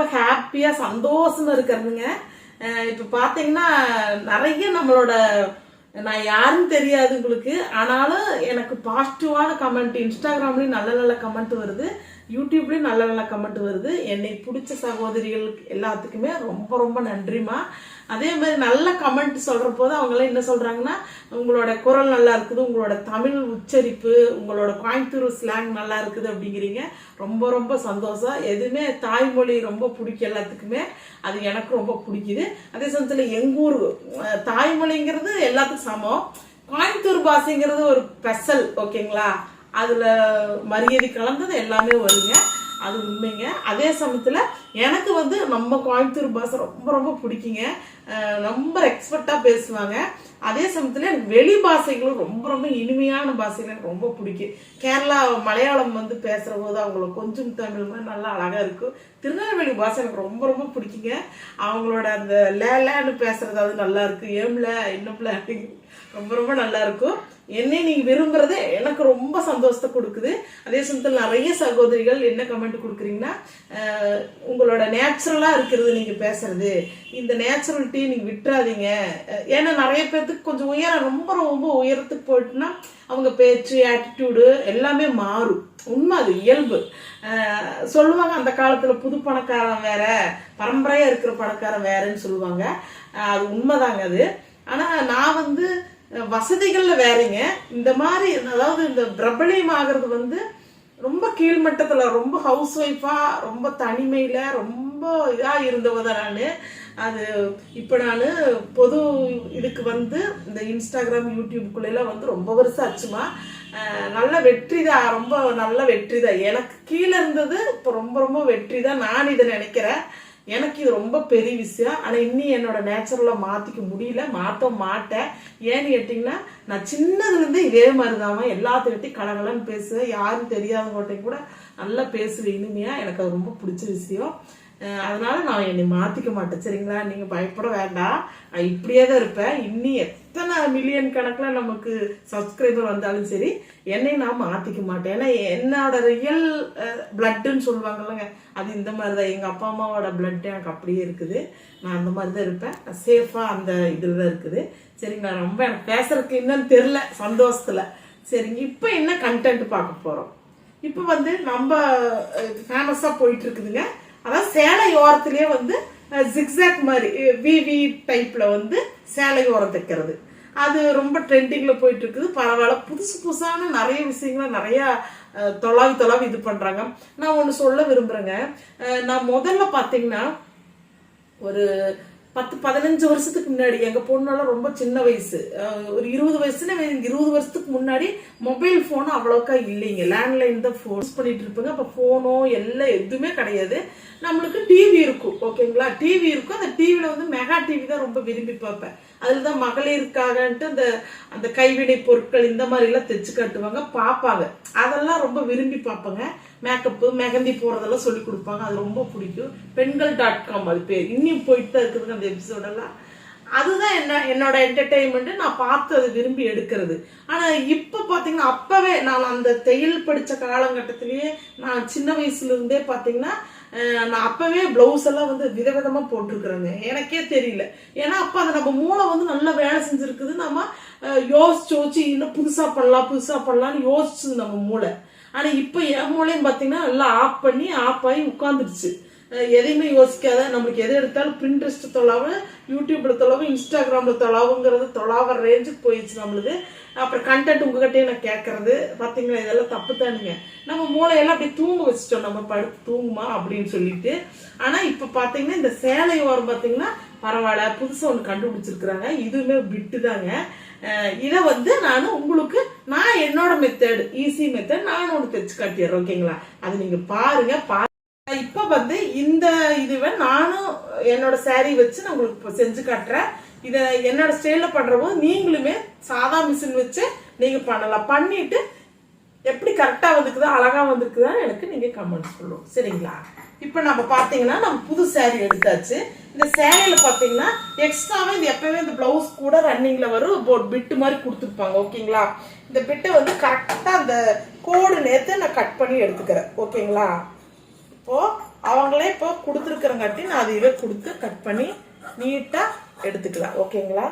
ரொம்ப ஹாப்பியாக சந்தோஷமா இருக்கிறதுங்க. இப்போ பார்த்தீங்கன்னா நிறைய நம்மளோட நான் யாருன்னு தெரியாது உங்களுக்கு. ஆனாலும் எனக்கு பாசிட்டிவான கமெண்ட் இன்ஸ்டாகிராம்லேயும் நல்ல நல்ல கமெண்ட் வருது. யூடியூப்லேயும் நல்ல நல்ல கமெண்ட் வருது. என்னை பிடிச்ச சகோதரிகளுக்கு எல்லாத்துக்குமே ரொம்ப ரொம்ப நன்றிமா அதே மாதிரி நல்ல கமெண்ட் சொல்கிற போது அவங்களாம் என்ன சொல்கிறாங்கன்னா உங்களோட குரல் நல்லா இருக்குது உங்களோட தமிழ் உச்சரிப்பு உங்களோட கோயம்புத்தூர் ஸ்லாங் நல்லா இருக்குது அப்படிங்கிறீங்க. ரொம்ப ரொம்ப சந்தோஷம். எதுவுமே தாய்மொழி ரொம்ப பிடிக்கும் எல்லாத்துக்குமே. அது எனக்கு ரொம்ப பிடிக்குது. அதே சமயத்தில் எங்கள் ஊர் தாய்மொழிங்கிறது எல்லாத்துக்கும் சமம். கோயம்புத்தூர் பாஷைங்கிறது ஒரு ஸ்பெஷல் ஓகேங்களா? அதில் மரியாதை கலந்தது எல்லாமே வருங்க. அது உண்மைங்க. அதே சமயத்தில் எனக்கு வந்து நம்ம கோயம்புத்தூர் பாஷை ரொம்ப ரொம்ப பிடிக்குங்க. ரொம்ப எக்ஸ்பர்ட்டாக பேசுவாங்க. அதே சமயத்தில் எனக்கு வெளி பாஷைகளும் ரொம்ப ரொம்ப இனிமையான பாஷைகள் எனக்கு ரொம்ப பிடிக்கும் கேரளா மலையாளம் வந்து பேசுகிற போது அவங்களுக்கு கொஞ்சம் தமிழ் மாதிரி நல்லா அழகாக இருக்கும். திருநெல்வேலி பாஷை எனக்கு ரொம்ப ரொம்ப பிடிக்குங்க. அவங்களோட அந்த லே லேன்னு பேசுறது அது நல்லா இருக்கும். ஏம்ல இன்னும்ல ரொம்ப ரொம்ப நல்லா இருக்கும். என்னை நீங்க விரும்புறது எனக்கு ரொம்ப சந்தோஷத்தை கொடுக்குது. அதே சமயத்தில் நிறைய சகோதரிகள் என்ன கமெண்ட் கொடுக்குறீங்கன்னா உங்களோட நேச்சுரலா இருக்கிறது நீங்க பேசுறது. இந்த நேச்சுரலிட்டியை நீங்க விட்டுறாதீங்க. ஏன்னா நிறைய பேர்த்துக்கு கொஞ்சம் உயரம் ரொம்ப ரொம்ப உயரத்துக்கு போயிட்டுனா அவங்க பேச்சு ஆட்டிடியூடு எல்லாமே மாறும். உண்மை அது இயல்பு. சொல்லுவாங்க அந்த காலத்துல புது பணக்காரன் வேற பரம்பரையா இருக்கிற பணக்காரன் வேறன்னு சொல்லுவாங்க. அது உண்மைதாங்க அது. ஆனா நான் வந்து வசதிகளில் வேறீங்க. இந்த மாதிரி அதாவது இந்த பிரபலியம் ஆகிறது வந்து ரொம்ப கீழ்மட்டத்தில் ரொம்ப ஹவுஸ் ஒய்ஃபாக ரொம்ப தனிமையில் ரொம்ப இதாக இருந்தவ தான் நான். அது இப்போ நான் பொது இதுக்கு வந்து இந்த இன்ஸ்டாகிராம் யூடியூப்குள்ளெல்லாம் வந்து ரொம்ப வருஷம் ஆச்சுமா. நல்ல வெற்றி தான் ரொம்ப நல்ல வெற்றி தான் எனக்கு கீழே இருந்தது இப்போ ரொம்ப ரொம்ப வெற்றி தான் நான் இதை நினைக்கிறேன். எனக்கு இது ரொம்ப பெரிய விஷயம். ஆனால் இன்னும் என்னோட நேச்சுரலாக மாற்றிக்க முடியல. மாற்ற மாட்டேன். ஏன்னு கேட்டிங்கன்னா நான் சின்னதுலேருந்து இதே மாதிரி தான் எல்லாத்துக்கிட்டையும் கலகலன்னு பேசுவேன். யாரும் தெரியாதவங்கள்ட்டையும் கூட நல்லா பேசுவேன். இனிமையாக எனக்கு அது ரொம்ப பிடிச்ச விஷயம். அதனால நான் என்னை மாற்றிக்க மாட்டேன். சரிங்களா? நீங்கள் பயப்பட வேண்டாம். நான் இப்படியே தான் இருப்பேன். இன்னி எத்தனை மில்லியன் கணக்கில் நமக்கு சப்ஸ்கிரைபர் வந்தாலும் சரி என்னை நான் மாற்றிக்க மாட்டேன். ஏன்னா என்னோட ரியல் பிளட்டுன்னு சொல்லுவாங்கல்லங்க. அது இந்த மாதிரி தான் எங்கள் அப்பா அம்மாவோட பிளட் எனக்கு அப்படியே இருக்குது. நான் அந்த மாதிரி தான் இருப்பேன் சேஃபாக அந்த இதில் தான் இருக்குது. சரிங்களா? ரொம்ப எனக்கு பேசுறதுக்கு இன்னும் தெரில சந்தோஷத்தில். சரிங்க. இப்போ என்ன கண்டென்ட் பார்க்க போகிறோம் இப்போ வந்து நம்ம ஃபேமஸாக போயிட்டு இருக்குதுங்க. அதான் சேலை ஓரத்துலேயே வந்து ஜிக்ஸாக் மாதிரி விவி டைப்பில் வந்து சேலை ஓரம் தைக்கிறது. அது ரொம்ப ட்ரெண்டிங்கில் போயிட்டு இருக்குது பரவாயில்ல. புதுசு புதுசான நிறைய விஷயங்களை நிறையா தொலாவி தொலாவி இது பண்ணுறாங்க நான் ஒன்று சொல்ல விரும்புகிறேங்க நான் முதல்ல பார்த்தீங்கன்னா ஒரு பத்து பதினஞ்சு வருஷத்துக்கு முன்னாடி எங்க பொண்ணெல்லாம் ரொம்ப சின்ன வயசு. ஒரு இருபது வயசுல இருபது வருஷத்துக்கு முன்னாடி மொபைல் ஃபோனும் அவ்வளோக்கா இல்லைங்க. லேண்ட்லைன் தான் ஃபோன் யூஸ் பண்ணிட்டு இருப்பாங்க. அப்போ ஃபோனோ எல்லாம் எதுவுமே கிடையாது. நம்மளுக்கு டிவி இருக்கும் ஓகேங்களா டிவி இருக்கும். அந்த டிவியில் வந்து மெகா டிவி தான் ரொம்ப விரும்பி பார்ப்பேன். அதில் தான் மகளிருக்காகன்ட்டு அந்த அந்த கைவினை பொருட்கள் இந்த மாதிரிலாம் தைச்சு காட்டுவாங்க பார்ப்பாங்க. அதெல்லாம் ரொம்ப விரும்பி பார்ப்பேங்க. மேக்கப்பு மெஹந்தி போகிறதெல்லாம் சொல்லி கொடுப்பாங்க. அது ரொம்ப பிடிக்கும். பெண்கள் டாட் காம் அது பேர் இன்னும் போயிட்டு தான் இருக்குதுங்க அந்த எபிசோடெல்லாம் அதுதான் என்ன என்னோட என்டர்டெயின்மெண்ட் நான் பார்த்து அதை விரும்பி எடுக்கிறது. ஆனா இப்ப பாத்தீங்கன்னா அப்பவே நான் அந்த தையல் படிச்ச காலகட்டத்திலேயே நான் சின்ன வயசுல இருந்தே பாத்தீங்கன்னா நான் அப்பவே பிளவுஸ் எல்லாம் வந்து விதவிதமா போட்டிருக்கிறேங்க. எனக்கே தெரியல. ஏன்னா அப்ப அதை நம்ம மூளை வந்து நல்லா வேலை செஞ்சிருக்குது. நம்ம யோசிச்சு யோசிச்சு இன்னும் புதுசா பண்ணலாம் புதுசா பண்ணலாம்னு யோசிச்சுது நம்ம மூளை. ஆனா இப்ப என் மூளையும் பாத்தீங்கன்னா நல்லா ஆஃப் பண்ணி ஆஃப் ஆகி உட்காந்துருச்சு எதையுமே யோசிக்காத. நம்மளுக்கு எது எடுத்தாலும் பிரிண்ட்ரெஸ்ட் தொலாவு யூடியூப்ல தொலாவும் இன்ஸ்டாகிராம்ல தொலாவுங்கிறது தொலாவற ரேஞ்சுக்கு போயிடுச்சு நம்மளுக்கு அப்புறம் கண்டென்ட் உங்ககிட்டயே நான் கேட்கறது பாத்தீங்களா? இதெல்லாம் தப்பு தானுங்க நம்ம மூளையெல்லாம் அப்படியே தூங்க வச்சுட்டோம். நம்ம படுத்து தூங்குமா அப்படின்னு சொல்லிட்டு. ஆனா இப்ப பாத்தீங்கன்னா இந்த சேலை ஓரம் பாத்தீங்கன்னா பரவாயில்ல. புதுசா ஒன்று கண்டுபிடிச்சிருக்கிறாங்க. இதுவுமே விட்டு தாங்க. இதை வந்து நான் உங்களுக்கு நான் என்னோட மெத்தட் ஈஸி மெத்தட் நான் ஒன்று தைச்சு காட்டிடுறேன். ஓகேங்களா அது நீங்க பாருங்க. பா இப்ப வந்து இந்த இதுவை நானும் என்னோட saree வச்சு நான் உங்களுக்கு செஞ்சு காட்டுறேன். இதை என்னோட ஸ்டைல்ல பண்ற போது நீங்களுமே சாதா மிஷின் வச்சு நீங்க பண்ணலாம். பண்ணிட்டு எப்படி கரெக்டா வந்துக்குதா அழகா வந்துக்குதா எனக்கு நீங்க கமெண்ட் சொல்லுவோம் சரிங்களா? இப்ப நம்ம பாத்தீங்கன்னா நம்ம புது சேரீ எடுத்தாச்சு. இந்த சேரீல பாத்தீங்கன்னா எக்ஸ்ட்ராவே இந்த எப்பவுமே இந்த பிளவுஸ் கூட ரன்னிங்ல வரும். பிட்டு மாதிரி கொடுத்துருப்பாங்க. ஓகேங்களா? இந்த பிட்டை வந்து கரெக்டா அந்த கோடு நேற்று நான் கட் பண்ணி எடுத்துக்கிறேன். ஓகேங்களா? இப்போ அவங்களே இப்போ கொடுத்துருக்குறங்காட்டி நான் அதையவே கொடுத்து கட் பண்ணி நீட்டாக எடுத்துக்கலாம். ஓகேங்களா?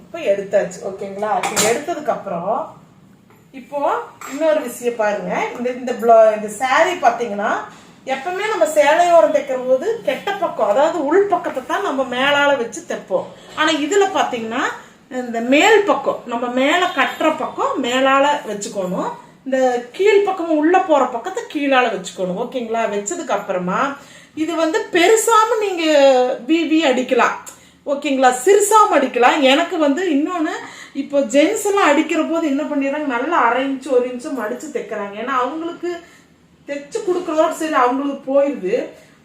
இப்போ எடுத்தாச்சு. ஓகேங்களா? இப்போ எடுத்ததுக்கு அப்புறம் இப்போ இன்னொரு விஷயம் பாருங்க. இந்த இந்த ப்ளா- இந்த சேரீ பார்த்தீங்கன்னா எப்பவுமே நம்ம சேலையோரம் தைக்கிற போது கெட்ட பக்கம் அதாவது உள் பக்கத்தை தான் நம்ம மேலால வச்சு தைப்போம். ஆனா இதுல பாத்தீங்கன்னா இந்த மேல் பக்கம் நம்ம மேலே கட்டுற பக்கம் மேலால் வச்சுக்கணும். இந்த கீழ் பக்கம் உள்ளே போகிற பக்கத்தை கீழால் வச்சுக்கணும். ஓகேங்களா? வச்சதுக்கு அப்புறமா இது வந்து பெருசாமல் நீங்கள் வி வி அடிக்கலாம். ஓகேங்களா? சிறுசாவும் அடிக்கலாம். எனக்கு வந்து இன்னொன்று இப்போ ஜென்ஸ் எல்லாம் அடிக்கிற போது என்ன பண்ணிடுறாங்க? நல்லா அரை இன்ச்சு ஒரு இன்ச்சும் அடித்து தைக்கிறாங்க. ஏன்னா அவங்களுக்கு தைச்சு கொடுக்குறதோட சரி அவங்களுக்கு போயிடுது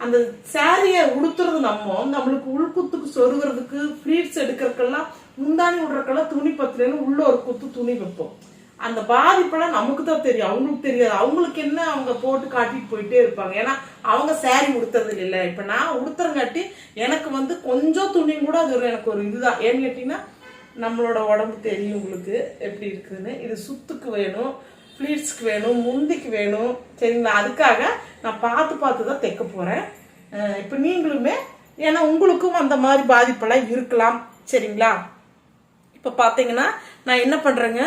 அந்த சாரியை உடுத்துறது நம்ம நம்மளுக்கு உள்குத்துக்கு சொருகிறதுக்கு ஃப்ளீட்ஸ் எடுக்கிறதுக்கெல்லாம் முந்தாணி விடுறக்கெல்லாம் துணி பத்துலன்னு உள்ள ஒரு குத்து துணி வைப்போம். அந்த பாதிப்பெல்லாம் நமக்கு தான் தெரியும். அவங்களுக்கு தெரியாது. அவங்களுக்கு என்ன அவங்க போட்டு காட்டிட்டு போயிட்டே இருப்பாங்க. ஏன்னா அவங்க சேரீ உடுத்துறது இல்லை. இப்ப நான் உடுத்துறங்காட்டி எனக்கு வந்து கொஞ்சம் துணியும் கூட அது ஒரு எனக்கு ஒரு இதுதான். ஏன்னு கேட்டீங்கன்னா நம்மளோட உடம்பு தெரியும் உங்களுக்கு எப்படி இருக்குதுன்னு. இது சுத்துக்கு வேணும் ஃப்ளீட்ஸ்க்கு வேணும் முந்திக்கு வேணும். சரிங்களா? அதுக்காக நான் பார்த்து பார்த்து தான் தைக்க போகிறேன் இப்போ நீங்களுமே ஏன்னா உங்களுக்கும் அந்த மாதிரி பாதிப்பெல்லாம் இருக்கலாம். சரிங்களா? இப்போ பார்த்தீங்கன்னா நான் என்ன பண்ணுறேங்க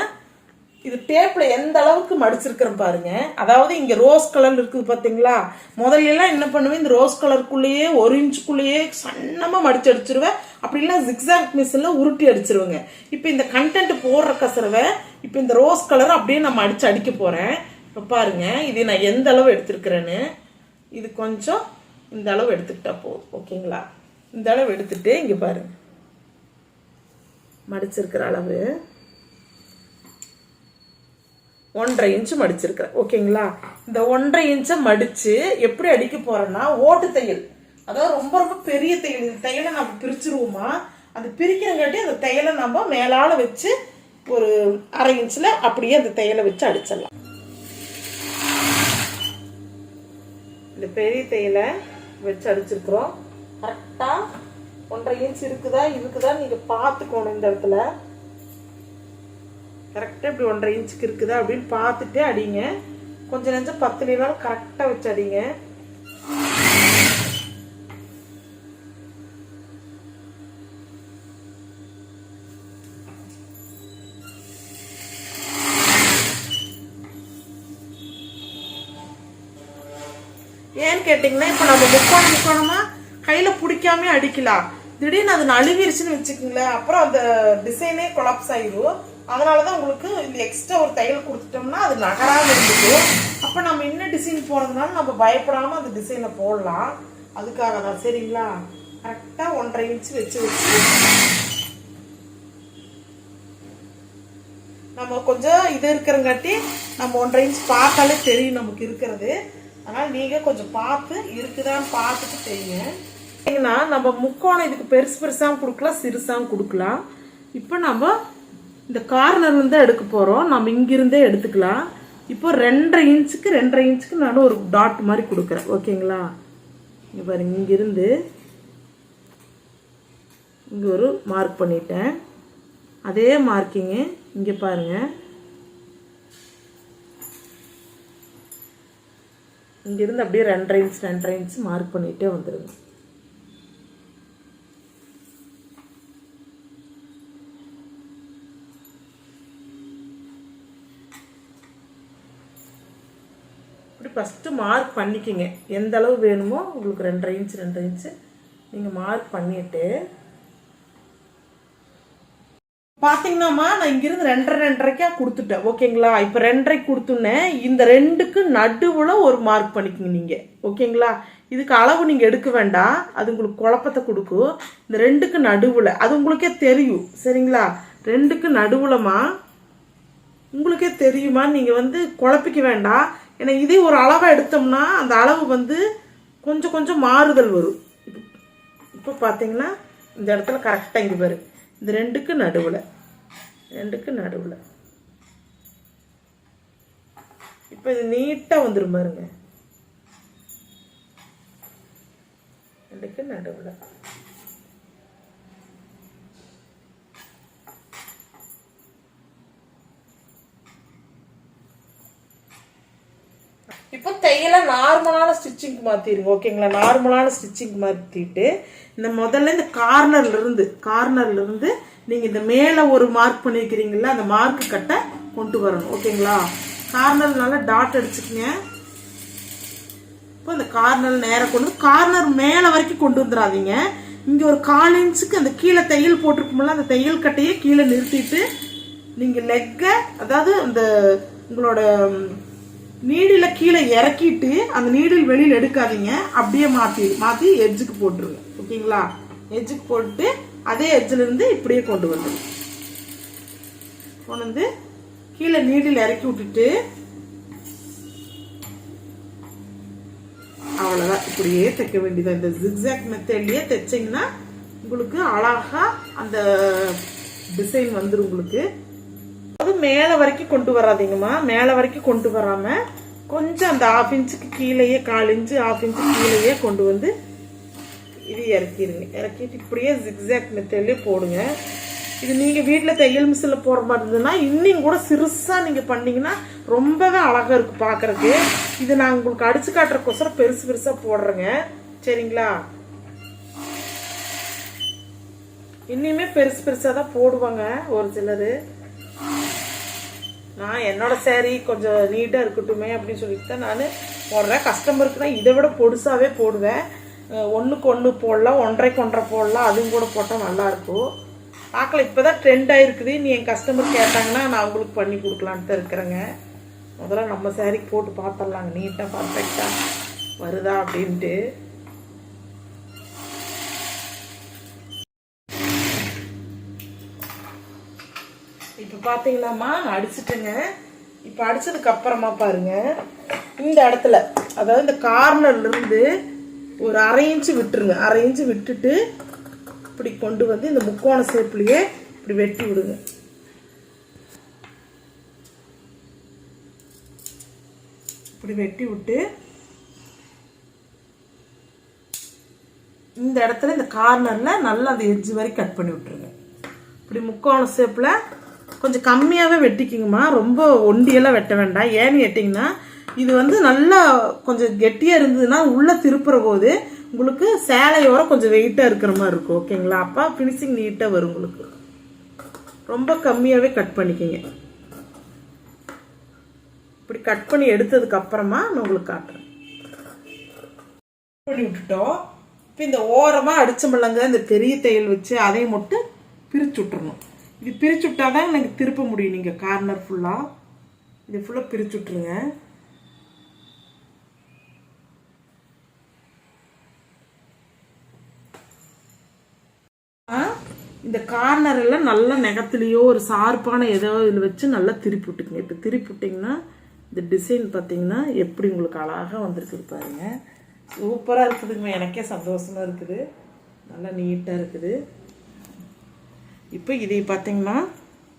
இது டேப்பில் எந்த அளவுக்கு மடிச்சிருக்கிறேன் பாருங்க. அதாவது இங்கே ரோஸ் கலர் இருக்குது பார்த்தீங்களா முதல்லலாம் என்ன பண்ணுவேன்? இந்த ரோஸ் கலருக்குள்ளேயே ஒரு இன்ச்சுக்குள்ளேயே சன்னமாக மடிச்சு அடிச்சிருவேன். அப்படி ஜிக்ஸாக் மிஷினில் உருட்டி அடிச்சிருவேங்க. இப்போ இந்த கண்டென்ட் போடுற கசரவை இப்போ இந்த ரோஸ் கலர் அப்படியே நம்ம மடிச்சு அடிக்க போகிறேன் இப்போ பாருங்க இது நான் எந்த அளவு எடுத்திருக்கிறேன்னு. இது கொஞ்சம் இந்த அளவு எடுத்துக்கிட்டா போதும். ஓகேங்களா? இந்த அளவு எடுத்துகிட்டே இங்கே பாருங்கள் மடிச்சிருக்கிற அளவு. ஒன்றரை இன்ச்சு மடிச்சிருக்கிறேன் ஓகேங்களா? இந்த ஒன்றரை இன்ச்சை மடிச்சு எப்படி அடிக்க போறேன்னா ஓட்டு தையல். அதாவது ரொம்ப ரொம்ப பெரிய தையல். இந்த தையலை நம்ம பிரிச்சிருவோமா? அது பிரிக்கிறங்காட்டி அந்த தையலை நம்ம மேலால வச்சு ஒரு அரை இன்ச்சில் அப்படியே அந்த தையலை வச்சு அடிச்சிடலாம். இந்த பெரிய தையலை வச்சு அடிச்சிருக்கிறோம். கரெக்டாக ஒன்றரை இன்ச் இருக்குதா இருக்குதா நீங்கள் பார்த்துக்கணும் இந்த இடத்துல. கரெக்டாக இப்படி ஒன்றரை இன்ச்சுக்கு இருக்குதா அப்படின்னு பார்த்துட்டே அடிங்க. கொஞ்சம் நெஞ்சம் பத்து நிமிடம் கரெக்டாக வச்சு அடிங்க. ஏன்னு கேட்டிங்கன்னா இப்போ நம்ம முக்கோணம் முக்கோணமா கையில் பிடிக்காம அடிக்கலாம். திடீர்னு அது நழுவிருச்சுன்னு வச்சுக்கோங்களேன். அப்புறம் அந்த டிசைனே கொலாப்ஸ் ஆயிரும். அதனால தான் உங்களுக்கு இந்த எக்ஸ்ட்ரா ஒரு தையல் கொடுத்துட்டோம்னா அது நகராக இருந்துச்சு அப்போ நம்ம என்ன டிசைன் போகிறதுனால நம்ம பயப்படாமல் அந்த டிசைனை போடலாம். அதுக்காக தான். சரிங்களா? கரெக்டாக ஒன்றரை இன்ச் வச்சு வச்சு நம்ம கொஞ்சம் இது இருக்கிறங்காட்டி நம்ம ஒன்றரை இன்ச் பார்த்தாலே தெரியும் நமக்கு இருக்கிறது. அதனால் நீங்கள் கொஞ்சம் பார்த்து இருக்குதான்னு பார்த்துட்டு செய்யுங்க ஏன்னா நம்ம முக்கோணம் இதுக்கு பெருசு பெருசாகவும் கொடுக்கலாம் சிறுசாகவும் கொடுக்கலாம். இப்போ நம்ம இந்த கார்னர்லேருந்து எடுக்க போகிறோம் நம்ம இங்கிருந்தே எடுத்துக்கலாம். இப்போ ரெண்டரை இன்ச்சுக்கு ரெண்டரை இன்ச்சுக்கு நான் ஒரு டாட் மாதிரி கொடுக்குறேன். ஓகேங்களா? இங்கே பாருங்க இங்கிருந்து இங்கே ஒரு மார்க் பண்ணிட்டேன். அதே மார்க்கிங்கு இங்கே பாருங்க. இங்கிருந்து அப்படியே ரெண்டரை இன்ச் ரெண்டரை இன்ச் மார்க் பண்ணிகிட்டே வந்துடுங்க இப்படி ஃபஸ்ட்டு மார்க் பண்ணிக்கோங்க. எந்த அளவு வேணுமோ உங்களுக்கு ரெண்டரை இன்ச் ரெண்டரை இன்ச்சு நீங்கள் மார்க் பண்ணிட்டு பார்த்தீங்கன்னாம்மா நான் இங்கிருந்து ரெண்டரை ரெண்டரைக்கா கொடுத்துட்டேன். ஓகேங்களா? இப்போ ரெண்டரை கொடுத்துனேன் இந்த ரெண்டுக்கு நடுவில் ஒரு மார்க் பண்ணிக்கோங்க நீங்கள் ஓகேங்களா? இதுக்கு அளவு நீங்கள் எடுக்க வேண்டாம். அது உங்களுக்கு குழப்பத்தை கொடுக்கும். இந்த ரெண்டுக்கு நடுவில் அது உங்களுக்கே தெரியும். சரிங்களா? ரெண்டுக்கு நடுவில்மா உங்களுக்கே தெரியுமா நீங்கள் வந்து குழப்பிக்க வேண்டாம். ஏன்னா இதே ஒரு அளவாக எடுத்தோம்னா அந்த அளவு வந்து கொஞ்சம் கொஞ்சம் மாறுதல் வரும். இப்போ இப்போ பார்த்தீங்கன்னா இந்த இடத்துல கரெக்டாக இங்கே பாரு. இந்த ரெண்டுக்கு நடுவில். ரெண்டுக்கு நடுவில். இப்போ இது நீட்டாக வந்துடும் பாருங்க. ரெண்டுக்கு நடுவில். இப்போ தையலை நார்மலான ஸ்டிச்சிங்க்கு மாற்றிடுங்க ஓகேங்களா? நார்மலான ஸ்டிச்சிங் மாற்றிட்டு இந்த முதல்ல இந்த கார்னர்லேருந்து கார்னர்லேருந்து நீங்கள் இந்த மேலே ஒரு மார்க் பண்ணியிருக்கிறீங்களா அந்த மார்க் கட்டை கொண்டு வரணும் ஓகேங்களா? கார்னர் நல்லா டாட் அடிச்சுக்கங்க. இப்போ இந்த கார்னர் நேரம் கொண்டு வந்து கார்னர் மேலே வரைக்கும் கொண்டு வந்துடாதீங்க. இங்கே ஒரு கால் இன்ச்சுக்கு அந்த கீழே தையல் போட்டிருக்கும்ல அந்த தையல் கட்டையே கீழே நிறுத்திட்டு நீங்கள் லெக்கை அதாவது அந்த உங்களோட நீடில் கீழே இறக்கிட்டு அந்த நீடில் வெளியில் எடுக்காதீங்க. அப்படியே மாற்றி மாற்றி எட்ஜுக்கு போட்டுருங்க. ஓகேங்களா? எட்ஜுக்கு போட்டு அதே எட்ஜில் இருந்து இப்படியே கொண்டு வந்துடும் கொண்டு வந்து கீழே நீடில் இறக்கி விட்டுட்டு அவ்வளோதான் இப்படியே தைக்க வேண்டியது இந்த ஜிக்ஸாக் மெத்தட்லயே தைச்சிங்கன்னா உங்களுக்கு அழகா அந்த டிசைன் வந்துடும் உங்களுக்கு. அதுவும் மேலே வரைக்கும் கொண்டு வராதீங்கம்மா. மேலே வரைக்கும் கொண்டு வராமல் கொஞ்சம் அந்த ஆஃப் இன்ச்சுக்கு கீழேயே கால் இன்ச்சு ஆஃப் இன்ச்சு கீழேயே கொண்டு வந்து இது இறக்கிடுங்க. இறக்கிட்டு இப்படியே ஜிக்ஸாக் மெத்தட்லேயே போடுங்க. இது நீங்கள் வீட்டில் தையல் மிஷினில் போடுற மாதிரி இருந்ததுன்னா இன்னும் கூட சிறுசாக நீங்கள் பண்ணிங்கன்னா ரொம்பவே அழகாக இருக்குது பார்க்குறக்கு இது நான் உங்களுக்கு அடிச்சு காட்டுறக்கோசரம் பெருசு பெருசாக போடுறேங்க. சரிங்களா? இன்னுமே பெருசு பெருசாக தான் போடுவாங்க ஒரு சிலர். நான் என்னோட சேரீ கொஞ்சம் நீட்டாக இருக்கட்டுமே அப்படின்னு சொல்லிட்டு தான் நான் போடுறேன். கஸ்டமருக்கு தான் இதை விட பொடுசாகவே போடுவேன். ஒன்றுக்கு ஒன்று போடலாம் ஒன்றரைக்கு ஒன்றரை போடலாம் அதுவும் கூட போட்டால் நல்லாயிருக்கும் பார்க்கல இப்போ தான் ட்ரெண்ட் ஆகிருக்குது நீ என் கஸ்டமர் கேட்டாங்கன்னா நான் அவங்களுக்கு பண்ணி கொடுக்கலான்ட்டு தான் இருக்கிறேங்க. முதல்ல நம்ம சேரீக்கு போட்டு பார்த்துடலாங்க. நீட்டாக பர்ஃபெக்டாக வருதா அப்படின்ட்டு. இப்போ பார்த்தீங்களாம்மா அடிச்சிட்டுங்க. அடிச்சிட்டேங்க இப்போ அடிச்சதுக்கு அப்புறமா பாருங்க. இந்த இடத்துல அதாவது இந்த கார்னர்ல இருந்து ஒரு அரை இன்ச்சு விட்டுருங்க. அரை இன்ச்சு விட்டுட்டு இப்படி கொண்டு வந்து இந்த முக்கோண சேப்புலையே இப்படி வெட்டி விடுங்க. இப்படி வெட்டி விட்டு இந்த இடத்துல இந்த கார்னர்ல நல்லா அந்த எஜ்ஜு வரைக்கும் கட் பண்ணி விட்டுருங்க. இப்படி முக்கோண ஷேப்ல கொஞ்சம் கம்மியாகவே வெட்டிக்கிங்கம்மா. ரொம்ப ஒண்டியெல்லாம் வெட்ட வேண்டாம். ஏன்னு கேட்டிங்கன்னா இது வந்து நல்லா கொஞ்சம் கெட்டியாக இருந்ததுன்னா உள்ளே திருப்புற போது உங்களுக்கு சேலையோட கொஞ்சம் வெயிட்டாக இருக்கிற மாதிரி இருக்கும். ஓகேங்களா? அப்போ ஃபினிஷிங் நீட்டாக வரும் உங்களுக்கு. ரொம்ப கம்மியாகவே கட் பண்ணிக்கோங்க. இப்படி கட் பண்ணி எடுத்ததுக்கு அப்புறமா நான் உங்களுக்கு காட்டுறேன். பண்ணி விட்டுட்டோம். இப்போ இந்த ஓரமாக அடிச்சமில்லங்க இந்த பெரிய தையல் வச்சு அதையும் மட்டும் பிரிச்சு விட்டுறணும். இது பிரிச்சு விட்டாதான் எனக்கு திருப்ப முடியும். நீங்கள் கார்னர் ஃபுல்லாக இது ஃபுல்லாக பிரிச்சு விட்ருங்க ஆ, இந்த கார்னர் எல்லாம் நல்லா நெகத்துலேயோ ஒரு சார்பான ஏதோ இதில் வச்சு நல்லா திருப்பி விட்டுக்குங்க இப்போ திருப்பி விட்டிங்கன்னா இந்த டிசைன் பார்த்தீங்கன்னா எப்படி உங்களுக்கு அழகாக வந்துருக்குது பாருங்க. சூப்பராக இருக்குதுங்க. எனக்கே சந்தோஷமாக இருக்குது. நல்லா நீட்டாக இருக்குது. இப்போ இதை பார்த்தீங்கன்னா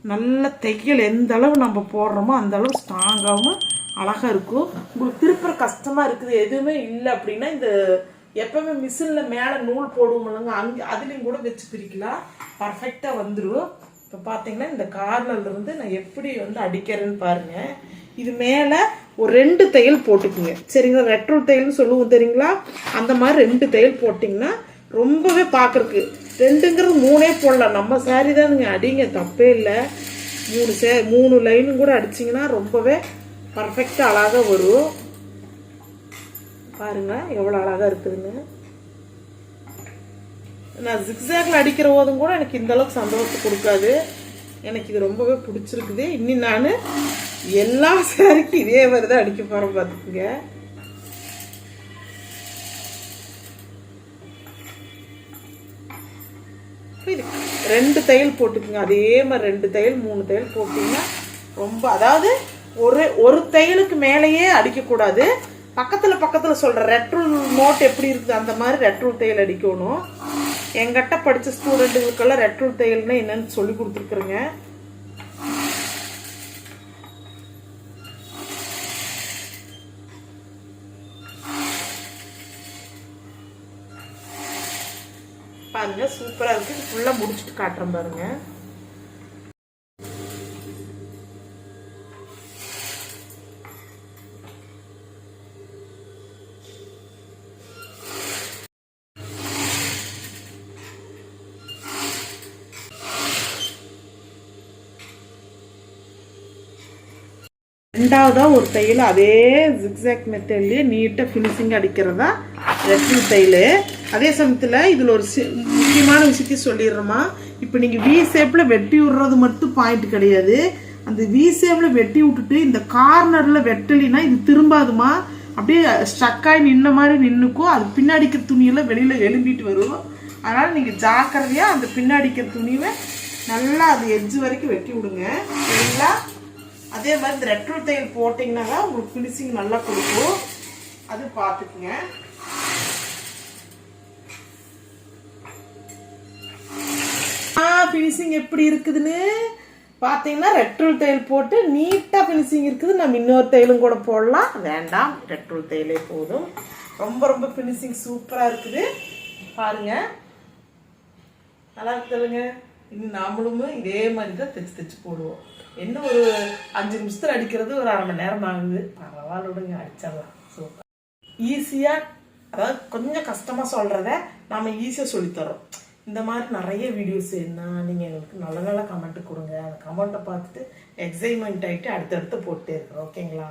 நல்ல தையல் எந்த அளவு நம்ம போடுறோமோ அந்த அளவு ஸ்ட்ராங்காகவும் அழகாக இருக்கும். உங்களுக்கு திருப்புற கஷ்டமாக இருக்குது எதுவுமே இல்லை அப்படின்னா இந்த எப்பவுமே மிஷினில் மேலே நூல் போடுவோம்லங்க அங்கே அதுலேயும் கூட வச்சு பிரிக்கலாம். பர்ஃபெக்டாக வந்துடும் இப்போ பார்த்தீங்கன்னா இந்த கார்னர்ல இருந்து நான் எப்படி வந்து அடிக்கிறேன்னு பாருங்கள் இது மேலே ஒரு ரெண்டு தையல் போட்டுக்குங்க. சரிங்களா? ரெட்ரோல் தையல்னு சொல்லுவோம் தெரியுங்களா? அந்த மாதிரி ரெண்டு தையல் போட்டிங்கன்னா ரொம்பவே பார்க்குறக்கு ரெண்டுங்கிறது மூணே போடலாம். நம்ம சாரி தானுங்க. அடிங்க தப்பே இல்லை. மூணு சே மூணு லைனும் கூட அடிச்சிங்கன்னா ரொம்பவே பர்ஃபெக்டாக அழகாக வரும். பாருங்கள் எவ்வளோ அழகாக இருக்குதுன்னு நான் ஜிக்ஸாக்ல அடிக்கிற போதும் கூட எனக்கு இந்த அளவுக்கு சந்தோஷத்தை கொடுக்காது. எனக்கு இது ரொம்பவே பிடிச்சிருக்குது. இன்னி நான் எல்லா சாரிக்கும் இதே மாதிரி தான் அடிக்க போகிறேன் பார்த்துக்குங்க இது ரெண்டு தையல் போட்டுக்குங்க. அதே மாதிரி ரெண்டு தையல் மூணு தையல் போட்டிங்கன்னா ரொம்ப அதாவது ஒரு ஒரு தையலுக்கு மேலேயே அடிக்கக்கூடாது. பக்கத்தில் பக்கத்தில் சொல்கிற ரெட்ரூல் நோட் எப்படி இருக்குது அந்த மாதிரி ரெட்ரூல் தையல் அடிக்கணும். எங்கிட்ட படித்த ஸ்டூடெண்ட்டுகளுக்கெல்லாம் ரெட்ரூல் தையல்னா என்னன்னு சொல்லி கொடுத்துருக்குறேங்க. பாருங்கள் சூப்பராக இருக்குது ஃபுல்லாக முடிச்சுட்டு காட்டுறேன் பாருங்க. ரெண்டாவதாக ஒரு தையல் அதே ஜிக்ஸாக் மெத்தட்லேயே நீட்டாக ஃபினிஷிங் அடிக்கிறதா ரெட்டில் தையல். அதே சமயத்தில் இதில் ஒரு முக்கியமான விஷயத்தையும் சொல்லிடுறோமா? இப்போ நீங்கள் வி ஷேப்பில் வெட்டி விடுறது மட்டும் பாயிண்ட் கிடையாது. அந்த வி ஷேப்பில் வெட்டி விட்டுட்டு இந்த கார்னரில் வெட்டலினா இது திரும்பாதுமா? அப்படியே ஸ்ட்ரக்காகி நின்ன மாதிரி நின்றுக்கும் அது பின்னாடிக்கிற துணியெல்லாம் வெளியில் எழும்பிட்டு வரும். அதனால் நீங்கள் ஜாக்கிரதையாக அந்த பின்னாடிக்கிற துணியை நல்லா அது எஜ்ஜு வரைக்கும் வெட்டி விடுங்க. சரிங்களா அதே மாதிரி இந்த ரெட்ரோ தையல் போட்டிங்கன்னா தான் உங்களுக்கு ஃபினிஷிங் நல்லா கொடுக்கும். அது பார்த்துக்குங்க. ஃபினிஷிங் எப்படி இருக்குதுன்னு பார்த்தீங்கன்னா ரெட்ரூல் தையல் போட்டு நீட்டாக ஃபினிஷிங் இருக்குது. நம்ம இன்னொரு தையலும் கூட போடலாம். வேண்டாம் ரெட்ரூல் தையலே போதும். ரொம்ப ரொம்ப ஃபினிஷிங் சூப்பராக இருக்குது. பாருங்க. நல்லா இருக்குதுங்க இன்னும் நாமளும் இதே மாதிரி தான் தைச்சு தைச்சு போடுவோம். என்ன ஒரு அஞ்சு நிமிஷத்தில் அடிக்கிறது ஒரு அரை மணி நேரம் ஆகுது. பரவாயில்ல விடுங்க அடிச்சிடலாம். சூப்பர் ஈஸியாக அதாவது கொஞ்சம் கஷ்டமாக சொல்கிறத நாம ஈஸியாக சொல்லித்தரோம். இந்த மாதிரி நிறைய வீடியோஸ் என்ன நீங்கள் எங்களுக்கு நல்ல நல்ல கமெண்ட்டு கொடுங்க. அந்த கமெண்ட்டை பார்த்துட்டு எக்ஸைட்மெண்ட் ஆகிட்டு அடுத்தடுத்து போட்டே இருக்கிறோம் ஓகேங்களா